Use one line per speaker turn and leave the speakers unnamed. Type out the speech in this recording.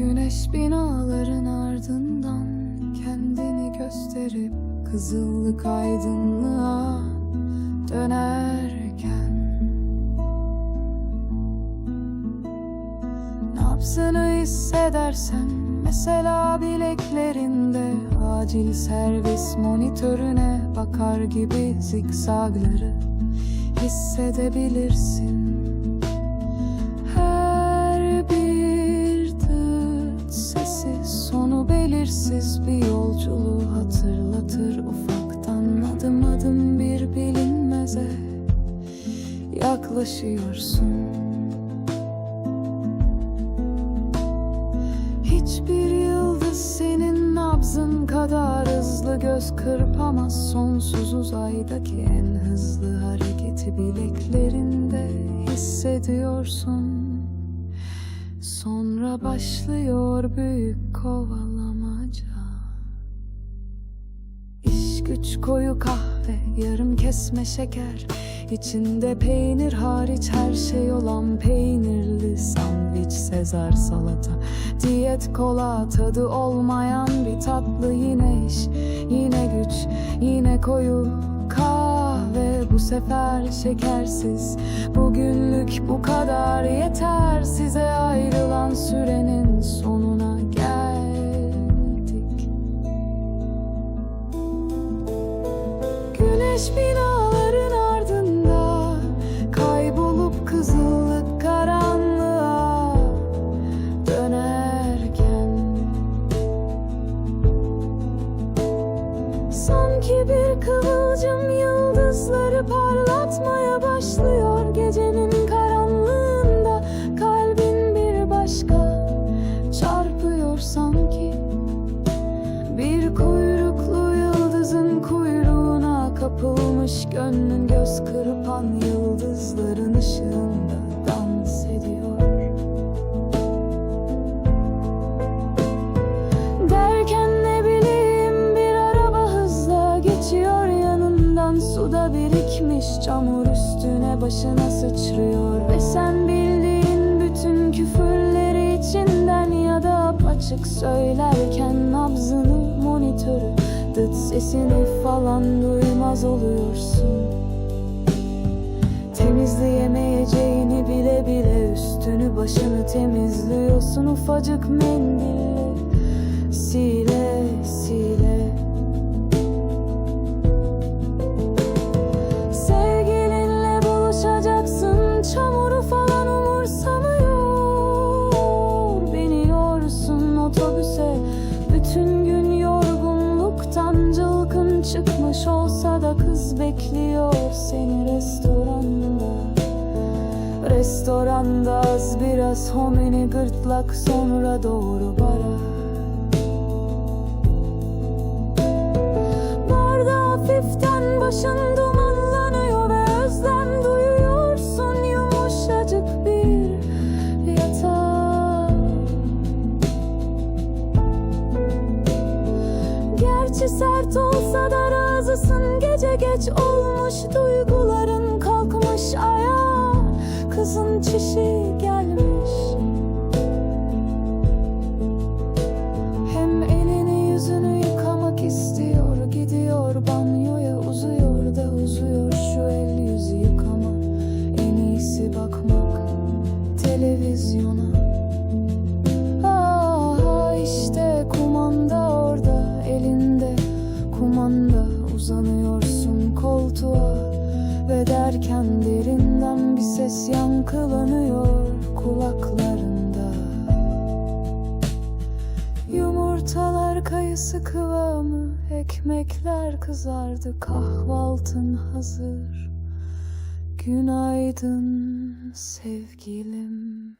Güneş binaların ardından kendini gösterip kızıllık aydınlığa dönerken Nabzını hissedersen mesela bileklerinde acil servis monitörüne bakar gibi zikzakları hissedebilirsin. Belirsiz bir yolculuğu hatırlatır ufaktan. Adım adım bir bilinmeze yaklaşıyorsun. Hiçbir yıldız senin nabzın kadar hızlı göz kırpamaz. Sonsuz uzaydaki en hızlı hareketi bileklerinde hissediyorsun. Sonra başlıyor büyük kovalamaca Güç koyu kahve, yarım kesme şeker. İçinde peynir hariç her şey olan peynirli sandviç Sezar salata. Diyet kola tadı olmayan bir tatlı yine iş. Yine güç yine koyu kahve. Bu sefer şekersiz. Bugünlük bu kadar yeter. Size ayrılan sürenin Sanki bir kıvılcım yıldızları parlatmaya başlıyor. Gecenin karanlığında kalbin bir başka çarpıyor sanki. Bir kuyruklu yıldızın kuyruğuna kapılmış gönlün göz kırpan yıldızların ışığında birikmiş çamur üstüne başına sıçrıyor. Ve sen bildiğin bütün küfürleri içinden ya da açık söylerken nabzını monitörü dıt sesini falan duymaz oluyorsun. Temizleyemeyeceğini bile bile üstünü başını temizliyorsun ufacık mendille. Sile sile çıkmış olsa da kız bekliyor seni restoranda. Restoranda az biraz homini gırtlak sonra doğru bara. Barda hafiften başın gece geç olmuş duyguların kalkmış ayağa. Kızın çişi gelmiş ses yankılanıyor kulaklarında. Yumurtalar kayısı kıvamı Ekmekler kızardı kahvaltın hazır. Günaydın sevgilim